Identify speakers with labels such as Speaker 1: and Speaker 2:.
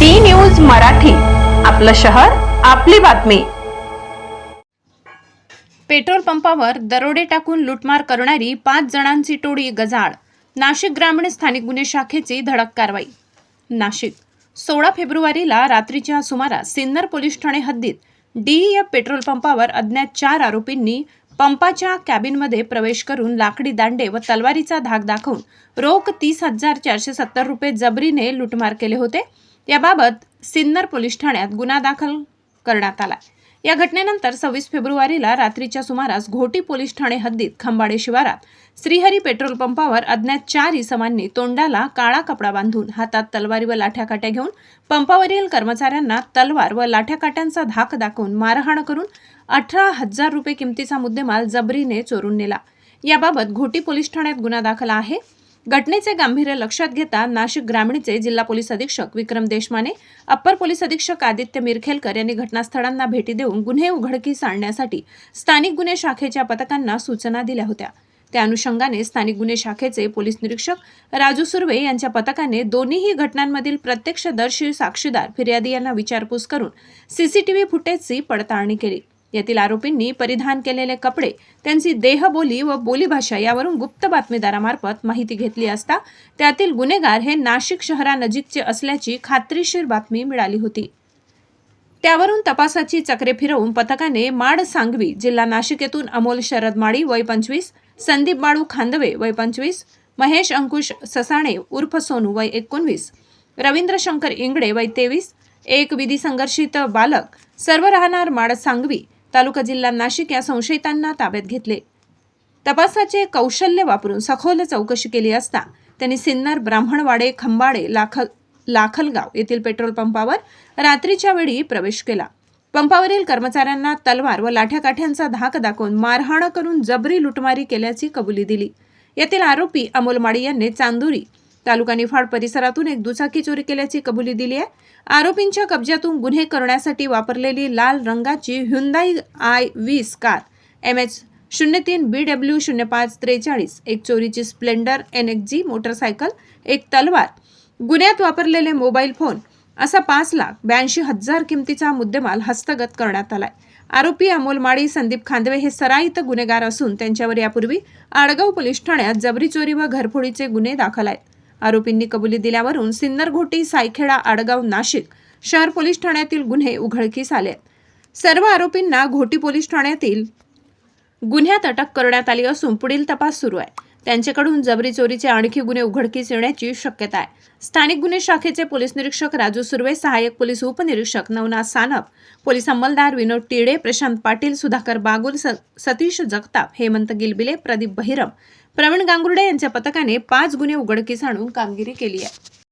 Speaker 1: D news Marathi आपलं शहर आपली बातमी.
Speaker 2: पेट्रोल पंपावर दरोडे टाकून लुटमार करणारी पाच जणांची टोळी गजाळ नाशिक ग्रामीण स्थानिक गुन्हे शाखेची धडक कारवाई. नाशिक सोळा फेब्रुवारीला रात्रीच्या सुमारास सिन्नर पोलीस ठाणे हद्दीत डीईएफ पेट्रोल पंपावर अज्ञात चार आरोपींनी पंपाच्या कॅबिनमध्ये प्रवेश करून लाकडी दांडे व तलवारीचा धाक दाखवून रोख तीस हजार चारशे सत्तर रुपये जबरीने लुटमार केले होते. याबाबत सिन्नर पोलीस ठाण्यात गुन्हा दाखल करण्यात आला या घटनेनंतर सव्वीस फेब्रुवारीला रात्रीच्या सुमारास घोटी पोलीस ठाणे हद्दीत खंबाडे शिवारात श्रीहरी पेट्रोल पंपावर अज्ञात चार इसमांनी तोंडाला काळा कपडा बांधून हातात तलवारी व लाठ्याकाट्या घेऊन पंपावरील कर्मचाऱ्यांना तलवार व लाठ्याकाट्यांचा धाक दाखवून मारहाण करून अठरा हजार रुपये किमतीचा मुद्देमाल जबरीने चोरून नेला. याबाबत घोटी पोलीस ठाण्यात गुन्हा दाखल आहे. घटनेचे गांभीर्य लक्षात घेता नाशिक ग्रामीणचे जिल्हा पोलीस अधीक्षक विक्रम देशमाने अप्पर पोलीस अधीक्षक आदित्य मिरखेलकर यांनी घटनास्थळांना भेटी देऊन गुन्हे उघडकीस आणण्यासाठी स्थानिक गुन्हे शाखेच्या पथकांना सूचना दिल्या होत्या. त्या अनुषंगाने स्थानिक गुन्हे शाखेचे पोलीस निरीक्षक राजू सुर्वे यांच्या पथकाने दोन्हीही घटनांमधील प्रत्यक्षदर्शी साक्षीदार फिर्यादी यांना विचारपूस करून सीसीटीव्ही फुटेजची पडताळणी केली. यातील आरोपींनी परिधान केलेले कपडे त्यांची देहबोली व बोलीभाषा यावरून गुप्त बातमीदारामार्फत माहिती घेतली असता त्यातील गुन्हेगार हे नाशिक शहरानजीकचे असल्याची खात्रीशीर बातमी मिळाली होती. त्यावरून तपासाची चक्रे फिरवून पथकाने माड सांगवी जिल्हा नाशिक येथून अमोल शरद माळी वय पंचवीस संदीप बाळू खांदवे वय पंचवीस महेश अंकुश ससाणे उर्फ सोनू वय एकोणवीस रवींद्र शंकर इंगडे वय तेवीस एक विधी संघर्षित बालक सर्व राहणार माड सांगवी तालुका जिल्हा नाशिक या संशयितांना ताब्यात घेतले. तपासाचे कौशल्य वापरून सखोल चौकशी केली असता त्यांनी सिन्नर ब्राह्मणवाडे खंबाडे लाखल लाखलगाव येथील पेट्रोल पंपावर रात्रीच्या वेळी प्रवेश केला. पंपावरील कर्मचाऱ्यांना तलवार व लाठ्याकाठ्यांचा धाक दाखवून मारहाण करून जबरी लुटमारी केल्याची कबुली दिली. यातील आरोपी अमोल माडी यांनी चांदुरी तालुका निफाड परिसरातून एक दुचाकी चोरी केल्याची कबुली दिली आहे आरोपींच्या कब्जातून गुन्हे करण्यासाठी वापरलेली लाल रंगाची ह्युंदाई आय वीस कार एम एच शून्य तीन बी डब्ल्यू शून्य पाच त्रेचाळीस एक चोरीची Splendor N X G motorcycle एक तलवार. गुन्ह्यात वापरलेले मोबाईल फोन असा पाच लाख ब्याऐंशी हजार किमतीचा मुद्देमाल हस्तगत करण्यात आलाय. आरोपी अमोल माळी संदीप खांदवे हे सराईत गुन्हेगार असून त्यांच्यावर यापूर्वी आडगाव पोलीस ठाण्यात जबरी चोरी व घरफोडीचे गुन्हे दाखल आहेत. आरोपींनी कबुली दिल्यावरून सिन्नर घोटी सायखेडा आडगाव नाशिक शहर पोलीस ठाण्यातील गुन्हे उघडकीस आले. आहेत सर्व आरोपींना घोटी पोलीस ठाण्यातील गुन्ह्यात अटक करण्यात आली असून पुढील तपास सुरू आहे. त्यांच्याकडून जबरी चोरीचे आणखी गुन्हे उघडकीस येण्याची शक्यता आहे. स्थानिक गुन्हे शाखेचे पोलीस निरीक्षक राजू सुर्वे सहाय्यक पोलीस उपनिरीक्षक नवनाथ सानप पोलीस अंमलदार विनोद टिळे प्रशांत पाटील सुधाकर बागुल स- सतीश जगताप हेमंत गिलबिले प्रदीप बहिरम प्रवीण गांगुर्डे यांच्या पथकाने पाच गुन्हे उघडकीस आणून कामगिरी केली आहे.